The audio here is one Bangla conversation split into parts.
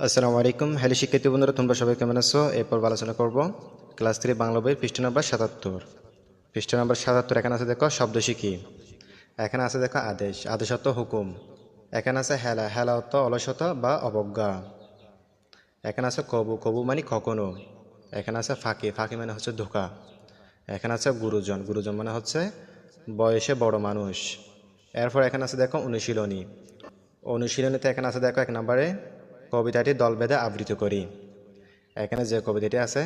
আসসালামু আলাইকুম, হ্যালো শিক্ষার্থী বন্ধুরা, তোমরা সবাই কেমন আছো? এরপর আলোচনা করব ক্লাস থ্রি বাংলা বই পৃষ্ঠ নম্বর সাতাত্তর। পৃষ্ঠ নম্বর সাতাত্তর, এখানে আছে দেখো শব্দ শিখি। এখানে আছে দেখো আদেশ আদেশ অর্থ হুকুম। এখানে আছে হেলা হেলা অর্থ অলসতা বা অবজ্ঞা। এখানে আছে কবু কবু মানে কখনো। এখানে আছে ফাঁকি ফাঁকি মানে হচ্ছে ধোকা। এখানে আছে গুরুজন গুরুজন মানে হচ্ছে বয়সে বড় মানুষ। এরপর এখানে আছে দেখো অনুশীলনী। অনুশীলনীতে এখানে আছে দেখো এক নম্বরে কবিতাটি দল বেঁধে আবৃত্তি করি। এখানে যে কবিতাটি আছে,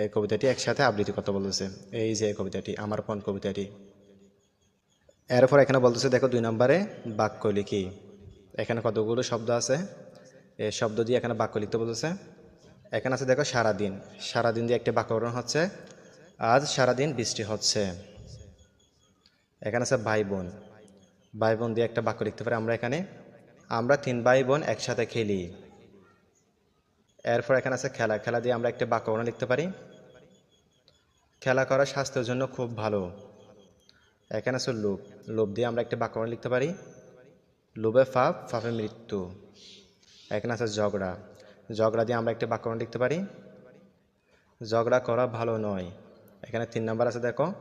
এই কবিতাটি একসাথে আবৃত্তি করতে বলতেছে। এই যে কবিতাটি, আমার কোন কবিতাটি? এরপর এখানে বলতেছে, দেখো দুই নম্বরে বাক্য লিখি। এখানে কতগুলো শব্দ আছে? এই শব্দ দিয়ে এখানে বাক্য লিখতে বলতেছে, এখানে আছে, দেখো, সারাদিন। সারাদিন দিয়ে একটি বাক্য হচ্ছে, আজ সারাদিন বৃষ্টি হচ্ছে। এখানে আছে, ভাই বোন। ভাই বোন দিয়ে একটা বাক্য লিখতে পারি, আমরা এখানে, আমরা তিন ভাই বোন একসাথে খেলি। এরপর এখানে আছে খেলা। খেলা দিয়ে আমরা একটা বাক্য লিখতে পারি। খেলা করা স্বাস্থ্যের জন্য খুব ভালো। এখানে আছে লোভ। লোভ দিয়ে আমরা একটা বাক্য লিখতে পারি। লোভে ফাপ, ফাপে মৃত্যু। এখানে আছে ঝগড়া। ঝগড়া দিয়ে আমরা একটা বাক্য লিখতে পারি। ঝগড়া করা ভালো নয়। এখানে তিন নাম্বার আছে দেখো।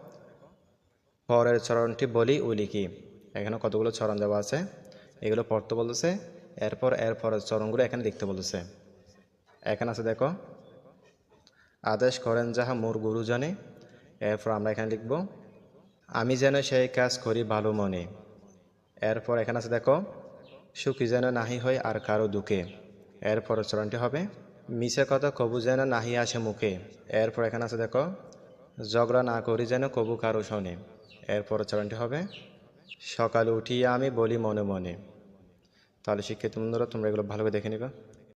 পরের চরণটি বলি ও লিখি। এখানে কতগুলো চরণ দেওয়া আছে? এগুলো পড়তে বলতেছে। এরপর এর পরের চরণগুলো এখানে লিখতে বলতেছে। এখানে আছে দেখো। আদেশ করেন যাহা মোর গুরুজনে এরপর আমরা এখানে লিখব, আমি যেন সেই কাজ করি ভালো মনে। এরপর এখানে আছে দেখো, সুখী যেন নাহি হয় আর কারও দুঃখে। এরপর চরণটি হবে, মিছে কথা কবু যেন নাহি আসে মুখে। এরপর এখানে আছে দেখো, ঝগড়া না করি যেন কবু কারও শোনে। এরপর চরণটি হবে, সকালে উঠিয়ে আমি বলি মনে মনে। তাহলে শিক্ষিত বন্ধুরা, তোমরা এগুলো ভালো করে দেখে নিবে।